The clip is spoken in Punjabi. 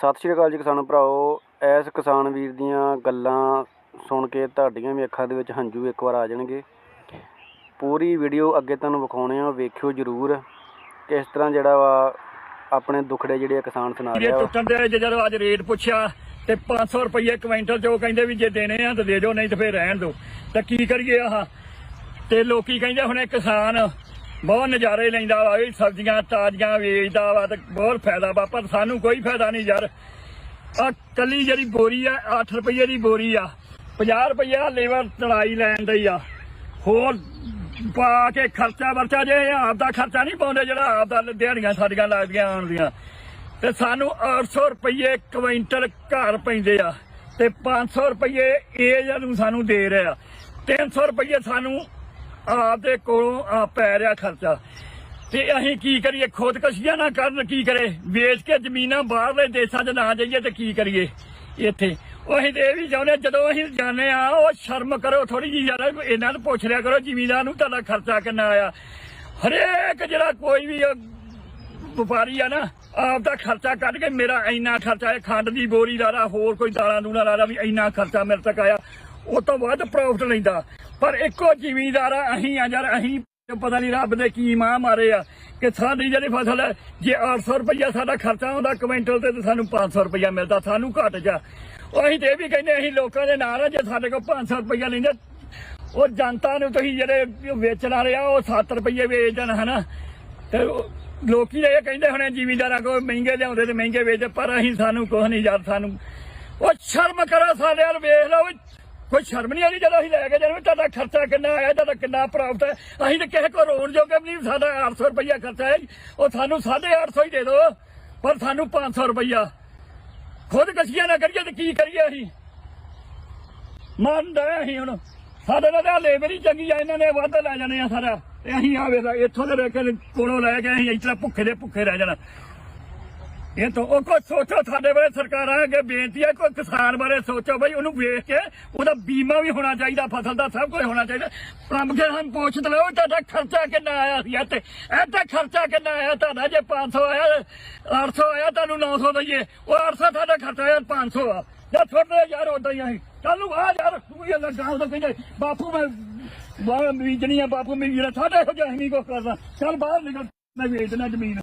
ਸਤਿ ਸ਼੍ਰੀ ਅਕਾਲ ਜੀ ਕਿਸਾਨ ਭਰਾਓ। ਐਸ ਕਿਸਾਨ ਵੀਰ ਦੀਆਂ ਗੱਲਾਂ ਸੁਣ ਕੇ ਤੁਹਾਡੀਆਂ ਵੀ ਅੱਖਾਂ ਦੇ ਵਿੱਚ ਹੰਝੂ ਇੱਕ ਵਾਰ ਆ ਜਾਣਗੇ। ਪੂਰੀ ਵੀਡੀਓ ਅੱਗੇ ਤੁਹਾਨੂੰ ਵਿਖਾਉਣੇ ਆ, ਵੇਖਿਓ ਜਰੂਰ। ਕਿਸ ਤਰ੍ਹਾਂ ਜਿਹੜਾ ਵਾ ਆਪਣੇ ਦੁਖੜੇ ਜਿਹੜੇ ਆ ਕਿਸਾਨ ਸੁਣਾ ਇਹ ਰਿਹਾ ਵਾ। ਟੁੱਟਣ ਦੇ ਜਦੋਂ ਅੱਜ ਰੇਟ ਪੁੱਛਿਆ ਤੇ 500 ਰੁਪਏ ਕੁਇੰਟਲ ਚ ਉਹ ਕਹਿੰਦੇ ਵੀ ਜੇ ਦੇਣੇ ਆ ਤਾਂ ਦੇ ਦਿਓ, ਨਹੀਂ ਤਾਂ ਫੇਰ ਰਹਿਣ ਦਿਓ। ਤਾਂ ਕੀ ਕਰੀਏ ਆਹ? ਤੇ ਲੋਕੀ ਕਹਿੰਦੇ ਹੁਣ ਇਹ ਕਿਸਾਨ ਬਹੁਤ ਨਜ਼ਾਰੇ ਲੈਂਦਾ ਵਾ ਇਹ ਸਬਜ਼ੀਆਂ ਤਾਜ਼ੀਆਂ ਵੇਚਦਾ ਵਾ ਤੇ ਬਹੁਤ ਫਾਇਦਾ ਵਾ, ਪਰ ਸਾਨੂੰ ਕੋਈ ਫਾਇਦਾ ਨਹੀਂ ਯਾਰ। ਆ ਕੱਲੀ ਜਿਹੜੀ ਬੋਰੀ ਆ 8 ਰੁਪਏ ਦੀ ਬੋਰੀ ਆ 50 ਰੁਪਏ ਲੇਬਰ ਤੜਾਈ ਲੈਣ ਦੀ ਆ। ਹੋਰ ਪਾ ਕੇ ਖਰਚਾ ਵਰਚਾ ਜੇ ਇਹ ਆਪ ਦਾ ਖਰਚਾ ਨਹੀਂ ਪਾਉਂਦੇ ਜਿਹੜਾ ਆਪ ਦਾ ਦਿਹਾੜੀਆਂ ਸਾਡੀਆਂ ਲੱਗਦੀਆਂ ਆਉਣ ਦੀਆਂ। ਤੇ ਸਾਨੂੰ 800 ਰੁਪਏ ਕੁਇੰਟਲ ਘਰ ਪੈਂਦੇ ਆ ਤੇ 500 ਰੁਪਏ ਇਹ ਨੂੰ ਸਾਨੂੰ ਦੇ ਰਿਹਾ 300 ਰੁਪਏ ਸਾਨੂੰ ਆਪ ਦੇ ਕੋਲੋਂ ਪੈ ਰਿਹਾ ਖਰਚਾ। ਤੇ ਅਸੀਂ ਕੀ ਕਰੀਏ? ਖੁਦਕਸ਼ੀਆਂ ਨਾ ਕਰਨ, ਕੀ ਕਰੇ? ਵੇਚ ਕੇ ਜ਼ਮੀਨਾਂ ਬਾਹਰਲੇ ਦੇਸ਼ਾਂ 'ਚ ਨਾ ਜਾਈਏ ਤੇ ਕੀ ਕਰੀਏ ਇੱਥੇ? ਉਹ ਅਸੀਂ ਇਹ ਵੀ ਚਾਹੁੰਦੇ ਜਦੋਂ ਅਸੀਂ ਜਾਂਦੇ ਆ ਉਹ ਸ਼ਰਮ ਕਰੋ ਥੋੜੀ ਜਿਹੀ ਯਾਰ ਇਹਨਾਂ ਨੂੰ ਪੁੱਛ ਲਿਆ ਕਰੋ, ਜਮੀਨਾਂ ਨੂੰ ਤੁਹਾਡਾ ਖਰਚਾ ਕਿੰਨਾ ਆਇਆ? ਹਰੇਕ ਜਿਹੜਾ ਕੋਈ ਵੀ ਵਪਾਰੀ ਆ ਨਾ ਆਪ ਦਾ ਖਰਚਾ ਕੱਢ ਕੇ ਮੇਰਾ ਇੰਨਾ ਖਰਚਾ ਹੈ, ਖੰਡ ਦੀ ਬੋਰੀ ਦਾ ਹੋਰ ਕੋਈ ਦਾਲਾਂ ਦੂਲਾਂ ਦਾ ਵੀ ਇੰਨਾ ਖਰਚਾ ਮੇਰੇ ਤੱਕ ਆਇਆ। ਉਹ ਤੋਂ ਵੱਧ ਪ੍ਰੋਫਿਟ ਲੈਂਦਾ। ਪਰ ਇੱਕੋ ਜ਼ਿਮੀਂਦਾਰ ਆ, ਅਸੀਂ ਆ ਯਾਰ, ਅਸੀਂ ਪਤਾ ਨਹੀਂ ਰੱਬ ਦੇ ਕੀ ਮਾਂ ਮਾਰੇ ਆ। ਕਿ ਸਾਡੀ ਜਿਹੜੀ ਫਸਲ ਹੈ ਜੇ 800 ਰੁਪਇਆ ਸਾਡਾ ਖਰਚਾ ਹੁੰਦਾ ਕੁਇੰਟਲ ਤੇ, ਤਾਂ ਸਾਨੂੰ 500 ਰੁਪਇਆ ਮਿਲਦਾ, ਸਾਨੂੰ ਘੱਟ ਜਾ। ਉਹ ਅਸੀਂ ਤੇ ਇਹ ਵੀ ਕਹਿੰਦੇ ਅਸੀਂ ਲੋਕਾਂ ਦੇ ਨਾਲ ਆ, ਜੇ ਸਾਡੇ ਕੋਲ 500 ਰੁਪਇਆ ਲੈਂਦੇ ਉਹ ਜਨਤਾ ਨੂੰ ਤੁਸੀਂ ਜਿਹੜੇ ਵੇਚਣ ਵਾਲੇ ਆ, ਉਹ 7 ਰੁਪਏ ਵੇਚ ਦੇਣ, ਹਨਾ? ਤੇ ਉਹ ਲੋਕੀ ਇਹ ਕਹਿੰਦੇ ਹੁਣੇ ਜ਼ਿਮੀਂਦਾਰਾਂ ਕੋਲ ਮਹਿੰਗੇ ਲਿਆਉਂਦੇ ਤੇ ਮਹਿੰਗੇ ਵੇਚਦੇ, ਪਰ ਅਸੀਂ ਸਾਨੂੰ ਕੁਝ ਨਹੀਂ ਯਾਰ, ਸਾਨੂੰ ਉਹ ਸ਼ਰਮ ਕਰੋ, ਸਾਡੇ ਵੱਲ ਵੇਖ ਲਓ ਕੋਈ ਸ਼ਰਮ ਨਹੀਂ ਆਉਂਦੀ ਜਦੋਂ ਅਸੀਂ ਲੈ ਕੇ ਜਾਂਦੇ ਤੁਹਾਡਾ ਖਰਚਾ ਕਿੰਨਾ ਆਇਆ, ਤੁਹਾਡਾ ਕਿੰਨਾ ਪ੍ਰਾਪਤ ਹੈ? ਅਸੀਂ ਤਾਂ ਕਿਸੇ ਕੋਲ ਰੋਣ ਜੋਗੇ ਵੀ ਨਹੀਂ, ਸਾਡਾ 800 ਰੁਪਇਆ ਖਰਚਾ ਹੈ ਉਹ ਸਾਨੂੰ 850 ਹੀ ਦੇ ਦਿਓ, ਪਰ ਸਾਨੂੰ 500 ਰੁਪਇਆ ਖੁਦ ਕਸੀਆਂ ਨਾ ਕਰੀਏ ਤੇ ਕੀ ਕਰੀਏ ਅਸੀਂ? ਮੰਨਦਾ ਅਸੀਂ ਹੁਣ। ਸਾਡੇ ਨਾਲ ਤਾਂ ਲੇਬਰ ਹੀ ਚੰਗੀ ਆ, ਇਹਨਾਂ ਨੇ ਵਾਧਾ ਲੈ ਜਾਣੇ ਆ ਸਾਰਾ। ਤੇ ਅਸੀਂ ਆਵੇ ਇੱਥੋਂ ਦੇ ਰੇਕੇ ਕੋਲੋਂ ਲੈ ਕੇ ਅਸੀਂ ਇਸ ਤਰ੍ਹਾਂ ਭੁੱਖੇ ਦੇ ਭੁੱਖੇ ਰਹਿ ਜਾਣਾ। ਇਹ ਤਾਂ ਉਹ ਕੋਈ ਸੋਚੋ, ਸਾਡੇ ਬਾਰੇ ਸਰਕਾਰਾਂ ਅੱਗੇ ਬੇਨਤੀ ਹੈ ਕੋਈ ਕਿਸਾਨ ਬਾਰੇ ਸੋਚੋ ਬਈ, ਉਹਨੂੰ ਵੇਖ ਕੇ ਉਹਦਾ ਬੀਮਾ ਵੀ ਹੋਣਾ ਚਾਹੀਦਾ, ਫਸਲ ਦਾ ਸਭ ਕੁਝ ਹੋਣਾ ਚਾਹੀਦਾ। ਪ੍ਰੰਭ ਕੇ ਹਮ ਪੁੱਛਦੇ ਲਓ ਤੁਹਾਡਾ ਖਰਚਾ ਕਿੰਨਾ ਆਇਆ ਸੀ ਇੱਥੇ। ਇੱਥੇ ਖਰਚਾ ਕਿੰਨਾ ਆਇਆ ਤੁਹਾਡਾ? ਜੇ 500 ਆਇਆ 800 ਆਇਆ, ਤੁਹਾਨੂੰ 900 ਦਈਏ। ਉਹ 800 ਤੁਹਾਡਾ ਖਰਚਾ ਆਇਆ 500 ਆ। ਜਾਂ ਛੋਟੇ ਯਾਰ ਉਦਾਂ ਹੀ ਅਸੀਂ। ਚੱਲ ਨੂੰ ਆ ਯਾਰ, ਤੂੰ ਇਹ ਗੱਲ ਤਾਂ ਕਹਿੰਦੇ ਬਾਪੂ ਮੈਂ ਬਾਹਰ ਬੀਜਣੀ ਆ, ਬਾਪੂ ਮੇਰੀ ਜਿਹੜਾ ਸਾਡੇ ਇਹੋ ਜਿਹਾ ਨਹੀਂ ਕੋ ਕਰਦਾ ਚੱਲ ਬਾਹਰ ਨਿਕਲ, ਮੈਂ ਵੇਚਣਾ ਜ਼ਮੀਨ।